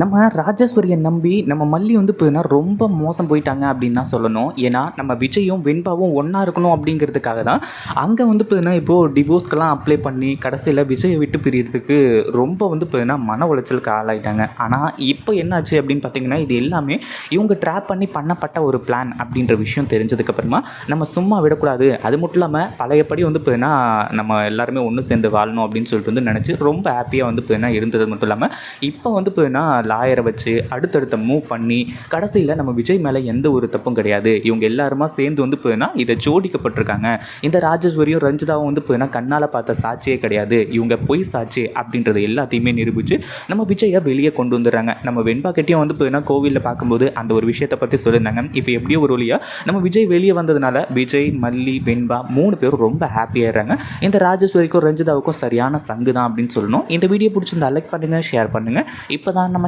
நம்ம ராஜேஸ்வரியை நம்பி நம்ம மல்லி வந்து பார்த்தீங்கன்னா ரொம்ப மோசம் போயிட்டாங்க அப்படின்னு தான் சொல்லணும். ஏன்னா நம்ம விஜயும் வெண்பாவும் ஒன்றா இருக்கணும் அப்படிங்கிறதுக்காக தான் அங்கே வந்து பார்த்தீங்கன்னா இப்போது டிவோர்ஸ்க்கெல்லாம் அப்ளை பண்ணி கடைசியில் விஜயை விட்டு பிரியறதுக்கு ரொம்ப வந்து பார்த்தீங்கன்னா மன உளைச்சலுக்கு ஆளாயிட்டாங்க. ஆனால் இப்போ என்னாச்சு அப்படின்னு பார்த்தீங்கன்னா இது எல்லாமே இவங்க ட்ராப் பண்ணி பண்ணப்பட்ட ஒரு பிளான் அப்படின்ற விஷயம் தெரிஞ்சதுக்கப்புறமா நம்ம சும்மா விடக்கூடாது. அது மட்டும் இல்லாமல் பழையபடி வந்து பார்த்தீங்கன்னா நம்ம எல்லாருமே ஒன்று சேர்ந்து வாழணும் அப்படின்னு சொல்லிட்டு வந்து நினச்சி ரொம்ப ஹாப்பியாக வந்து பார்த்தீங்கன்னா இருந்தது மட்டும் இல்லாமல் இப்போ வந்து பார்த்தீங்கன்னா லாயரை வச்சு அடுத்தடுத்த மூவ் பண்ணி கடைசியில் நம்ம விஜய் மேலே எந்த ஒரு தப்பும் கிடையாது. இவங்க எல்லாருமா சேர்ந்து வந்து பார்த்தீங்கன்னா இதை ஜோடிக்கப்பட்டிருக்காங்க. இந்த ராஜேஸ்வரியும் ரஞ்சிதாவும் வந்து பார்த்தீங்கன்னா கண்ணால் பார்த்த சாட்சியே கிடையாது. இவங்க பொய் சாட்சி அப்படின்றது எல்லாத்தையுமே நிரூபித்து நம்ம விஜயை வெளியே கொண்டு வந்துடுறாங்க. நம்ம வெண்பா கிட்டேயும் வந்து பார்த்தீங்கன்னா கோவிலில் பார்க்கும்போது அந்த ஒரு விஷயத்தை பற்றி சொல்லியிருந்தாங்க. இப்போ எப்படியோ ஒரு வழியாக நம்ம விஜய் வெளியே வந்ததுனால விஜய் மல்லி வெண்பா மூணு பேரும் ரொம்ப ஹாப்பியாகிறாங்க இந்த ராஜேஸ்வரிக்கும் ரஞ்சிதாவுக்கும் சரியான சங்கு தான் அப்படின்னு சொல்லணும். இந்த வீடியோ பிடிச்சிருந்தா லைக் பண்ணுங்கள் ஷேர் பண்ணுங்கள் இப்போ தான் நம்ம